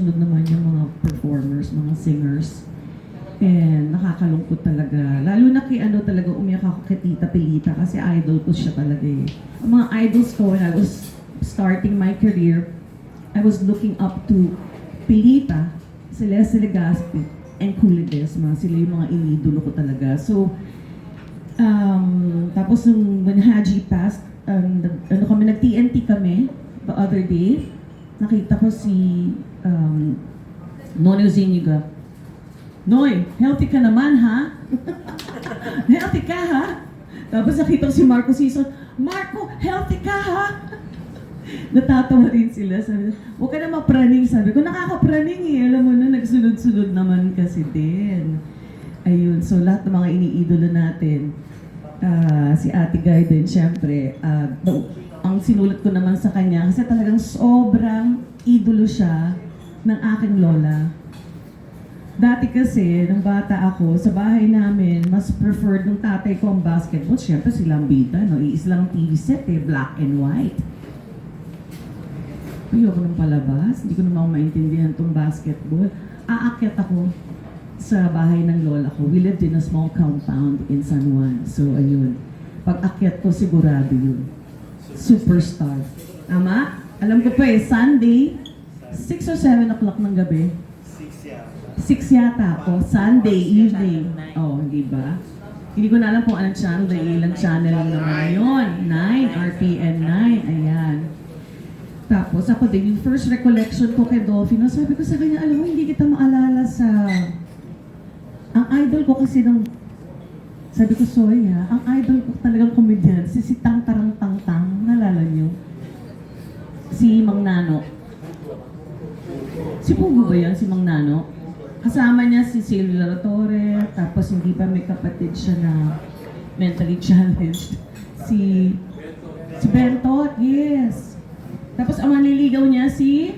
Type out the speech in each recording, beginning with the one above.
sunod naman yung mga performers, mga singers. And nakakalungkot talaga. Lalo na kay ano talaga, umiyak ako kay Tita Pilita kasi idol ko siya talaga eh. Ang mga idols ko when I was starting my career, I was looking up to Pilita, Celeste Legaspi, and Cooley Desma. Sila yung mga inidolo ko talaga. So, um, tapos nung when Haji passed, um, nag- ano kami, nag-TNT kami the other day. Nakita ko si um, Nono Ziniga. Noy, healthy ka naman ha? healthy ka ha? Tapos nakita ko si Marco Sison, Marco, healthy ka ha? Natatawa rin sila. Sabi, huwag ka na mapraning. Sabi ko, nakakapraning eh. Alam mo na, nagsunod-sunod naman kasi din. Ayun, so lahat ng mga iniidolo natin, ah, si Ate Guy din, syempre, do- ang sinulat ko naman sa kanya, kasi talagang sobrang idolo siya ng aking lola. Dati kasi, nung bata ako, sa bahay namin, mas preferred ng tatay ko ang basketball. Siyempre, silang bida, no? Iis lang TV set eh, black and white. Ayoko nang palabas. Hindi ko naman maintindihan tong basketball. Aakyat ako sa bahay ng lola ko. We lived in a small compound in San Juan. So, ayun. Pag akyat ko, sigurado yun. Superstar. Tama? Alam ko pa eh, Sunday, 6 or 7 o'clock ng gabi. Six yata. 6 yata ako, Sunday evening. Oh, di ba? Hindi ko na alam kung anong channel, dahil ilang channel lang naman yun. 9, RPN 9, ayan. Tapos ako din, yung first recollection ko kay Dolphino, sabi ko sa kanya, alam mo, hindi kita maalala sa... Ang idol ko kasi nung... Sabi ko, sorry ha, ang idol ko talagang comedian, si si Tang Tarang Tang Tang, nalala niyo? Si Mang Nano. Si Pugo ba yan, si Mang Nano? Kasama niya si Silvia Torre, tapos hindi pa may kapatid siya na mentally challenged. Si si Bentot, yes. Tapos ang manliligaw niya si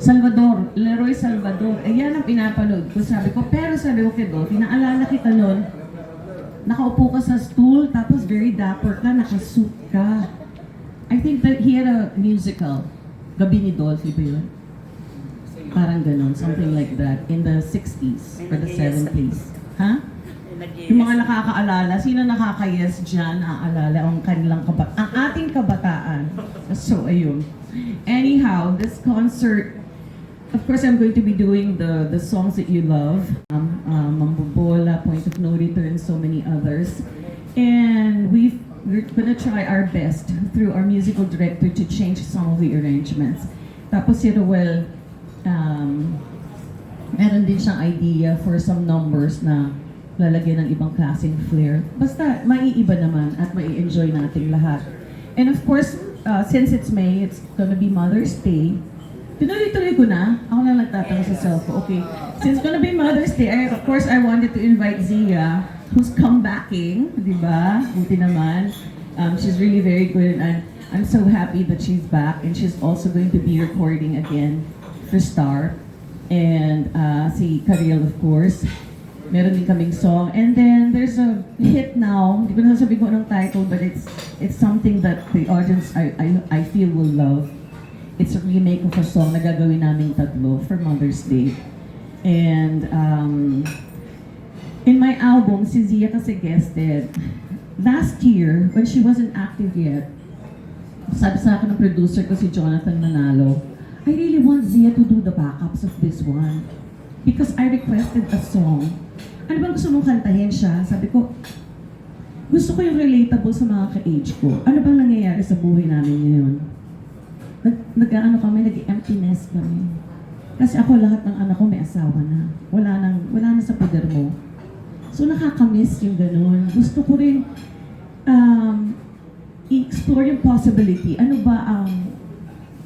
Salvador, Leroy Salvador. Ayan ang pinapanood ko. Sabi ko, pero sabi ko kay Dolphy, naalala kita nun, nakaupo ka sa stool, tapos very dapper ka, nakasuit ka. I think that he had a musical. Gabi ni Dolphy ba yun? Parang ganon, something like that. In the 60s or the 70s. Ha? Yung mga nakakaalala, sino nakaka-yes dyan, aalala ang kanilang kabat ang ating kabataan. So, ayun. Anyhow, this concert, of course, I'm going to be doing the the songs that you love. Um, um, Mambobola, Point of No Return, so many others. And we've, we're gonna try our best through our musical director to change some of the arrangements. Tapos si Roel, um, meron din siyang idea for some numbers na lalagyan ng ibang klaseng flair. Basta, maiiba naman at mai-enjoy nating lahat. And of course, uh, since it's May, it's gonna be Mother's Day. Tinuloy-tuloy ko na. Ako na nagtatanong sa self ko. Okay, since gonna be Mother's Day, I, of course, I wanted to invite Zia, who's comebacking, di ba? Buti naman. Um, she's really very good and I'm so happy that she's back and she's also going to be recording again for Star. And uh, si Kariel, of course. Meron din kaming song. And then there's a hit now. Hindi ko na sabihin ko anong title, but it's it's something that the audience I, I, I feel will love. It's a remake of a song na gagawin namin tatlo for Mother's Day. And um, in my album, si Zia kasi guested. Last year, when she wasn't active yet, sabi sa akin ng producer ko si Jonathan Manalo, I really want Zia to do the backups of this one. Because I requested a song. Ano bang gusto mong kantahin siya? Sabi ko, gusto ko yung relatable sa mga ka-age ko. Ano bang nangyayari sa buhay namin ngayon? Nag, nag-ano kami, nag-emptiness kami. Kasi ako, lahat ng anak ko may asawa na. Wala nang, wala na sa poder mo. So nakakamiss yung ganun. Gusto ko rin um, i-explore yung possibility. Ano ba ang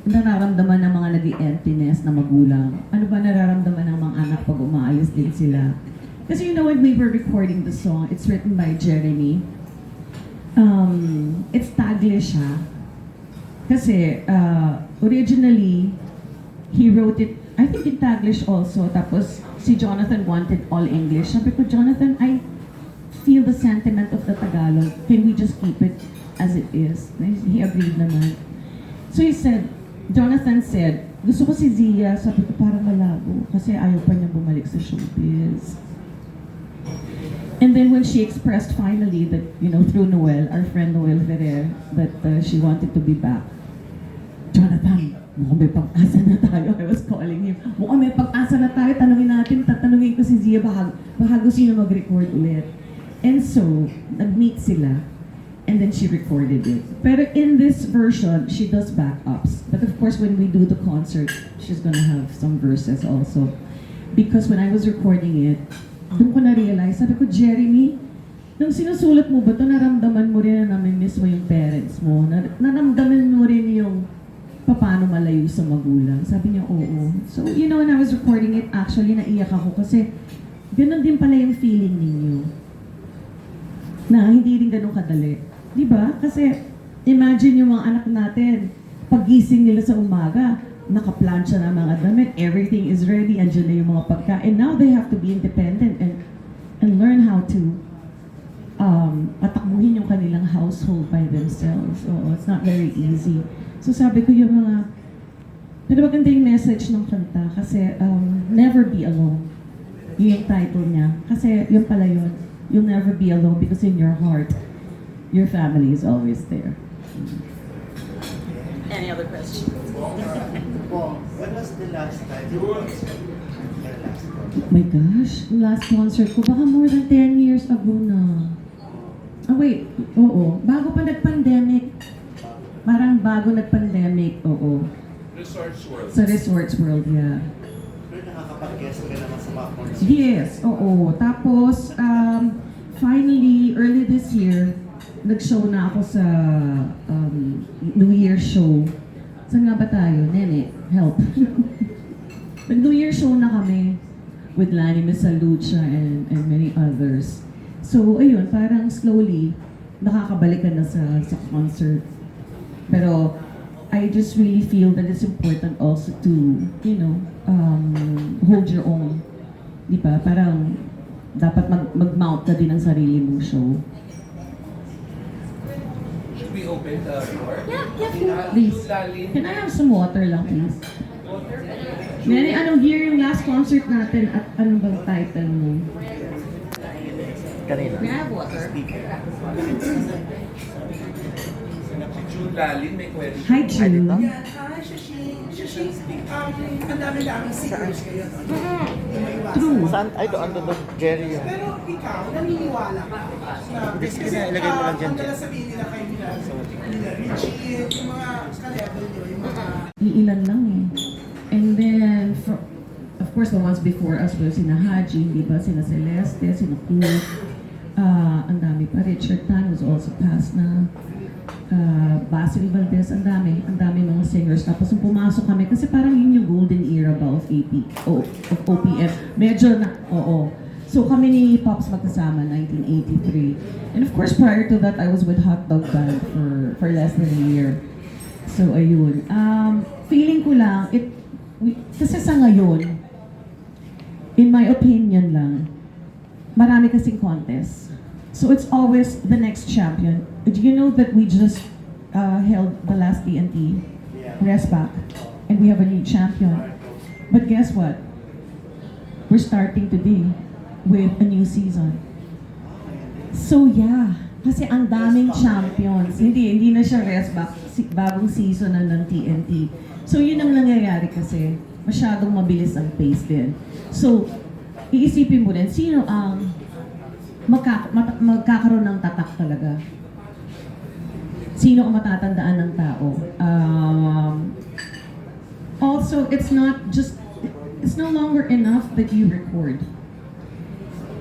nararamdaman ng mga nag emptiness na magulang? Ano ba nararamdaman ng mga anak pag umaayos din sila? Kasi you know, when we were recording the song, it's written by Jeremy. Um, it's Taglish siya. Kasi uh, originally, he wrote it, I think in Taglish also, tapos si Jonathan wanted all English. Sabi ko, Jonathan, I feel the sentiment of the Tagalog. Can we just keep it as it is? He agreed naman. So he said, Jonathan said, gusto ko si Zia, sabi ko parang malabo kasi ayaw pa niya bumalik sa showbiz. And then when she expressed finally that, you know, through Noel, our friend Noel Ferrer, that uh, she wanted to be back, Jonathan, mukhang may pag-asa na tayo. I was calling him. Mukhang may pag-asa na tayo. Tanungin natin, tatanungin ko si Zia, baka gusto niya mag-record ulit. And so, nag-meet sila. And then she recorded it. Pero in this version, she does backups. But of course, when we do the concert, she's gonna have some verses also. Because when I was recording it, doon ko na-realize, sabi ko, Jeremy, nung sinusulat mo ba to naramdaman mo rin na namimiss mo yung parents mo? Na, naramdaman mo rin yung paano malayo sa magulang? Sabi niya, oo. So, you know, when I was recording it, actually, naiyak ako kasi ganun din pala yung feeling ninyo. Na hindi rin ganun kadali. Di ba? Kasi, imagine yung mga anak natin, pagising nila sa umaga, nakaplansya na mga damit, everything is ready, andyan na yung mga pagkain. Now they have to be independent and and learn how to um, patakbuhin yung kanilang household by themselves. Oo, it's not very easy. So sabi ko yung mga, pero maganda yung message ng kanta kasi um, never be alone. Yun yung title niya. Kasi yun pala yun. You'll never be alone because in your heart, your family is always there. Any other questions? When was the last time you was your last concert? My gosh, last concert ko, baka more than 10 years ago na. Ah, wait. Oo. Bago pa nag-pandemic. Parang bago nag-pandemic, oo. Resorts World. Sa Resorts World, yeah. Pero nakakapag-guest ka naman sa mga concert. Yes, oo. Tapos, um, finally, early this year, nag-show na ako sa um, New Year show. Saan nga ba tayo? Nene, help. Nag-New Year show na kami with Lani Misalucha and, and many others. So, ayun, parang slowly, nakakabalik ka na sa, sa concert. Pero, I just really feel that it's important also to, you know, um, hold your own. Di ba? Parang, dapat mag- mag-mount ka din ng sarili mong show. Open the door? Yeah, yeah. Please. Lalin. Can I have some water lang, please? Nene, anong year yung last concert natin at ano bang title mo? Kanina. May I have water? Lalin may question. Hi, June. Yan, hi, Shashi. Shashi, um, ang dami-dami ngayon. no? Maiwasan. True. Saan? Ay, doon doon Jerry yan. Pero ikaw, naniniwala ka na is na, ilagay mo lang dyan, ang Jen. dala sabihin nila kay nila, nila Richie, yung mga ka-level nyo, yung mga Iilan lang eh. And then, for, of course, the ones before us were sina Haji, di ba? Sina Celeste, sina Cool. Ah, ang dami pa. Richard Tan was also passed na. Ah, Basil Valdez, ang dami. Ang dami mga singers. Tapos nung pumasok kami, kasi parang yun yung golden era ba of AP, o, of OPM. Medyo na, oo. So kami ni Pops magkasama, 1983. And of course, prior to that, I was with Hot Dog Band for, for less than a year. So, ayun. Um, feeling ko lang, it, we, kasi sa ngayon, in my opinion lang, marami kasing contest. So it's always the next champion. Do you know that we just uh, held the last TNT rest back and we have a new champion. But guess what? We're starting today with a new season. So yeah, kasi ang daming champions. Hindi, hindi na siya rest back. Si, bagong season na ng TNT. So yun ang nangyayari kasi. Masyadong mabilis ang pace din. So, iisipin mo din, sino ang magka, mat- magkakaroon ng tatak talaga? Sino ang matatandaan ng tao? Um, also, it's not just, it's no longer enough that you record.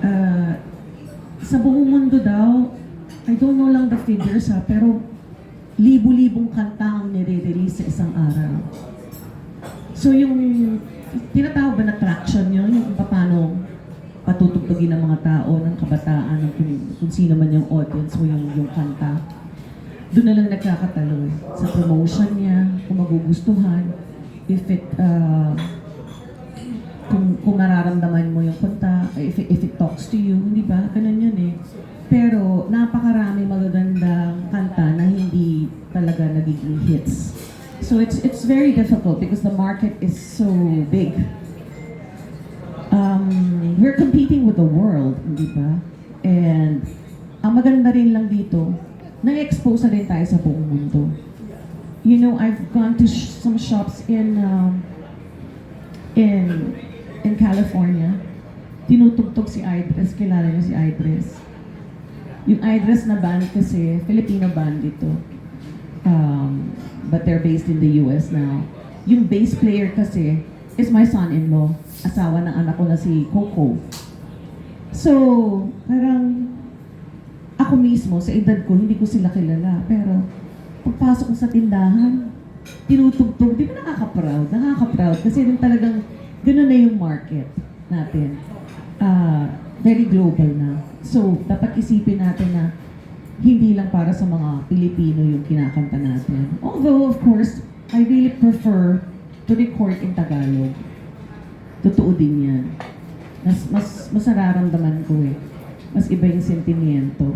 Uh, sa buong mundo daw, I don't know lang the figures ha, pero libu-libong kanta ang nire-release sa isang araw. So yung tinatawag ba na traction yun, yung paano patutugtugin ng mga tao, ng kabataan, ng kung, kung sino man yung audience mo yung, yung kanta. Doon na lang nagkakatalo eh. Sa promotion niya, kung magugustuhan, if it, uh, kung, kung nararamdaman mo yung kanta, if, it- if it talks to you, di ba? Ganun yun eh. Pero napakarami magagandang kanta na hindi talaga nagiging hits. So it's it's very difficult because the market is so big. We're competing with the world, hindi ba? And ang maganda rin lang dito, na-expose na rin tayo sa buong mundo. You know, I've gone to sh- some shops in um, in in California. Tinutugtog si Idris. Kilala niyo si Idris. Yung Idris na band kasi, Filipino band ito. Um, but they're based in the US now. Yung bass player kasi is my son-in-law. Asawa ng anak ko na si Coco. So, parang ako mismo, sa edad ko, hindi ko sila kilala. Pero, pagpasok ko sa tindahan, tinutugtog, di ba nakaka-proud? Nakaka-proud kasi yung talagang gano'n na yung market natin. Ah, very global na. So, dapat isipin natin na hindi lang para sa mga Pilipino yung kinakanta natin. Although, of course, I really prefer to record in Tagalog. Totoo din yan. Mas, mas, mas nararamdaman ko eh. Mas iba yung sentimiento.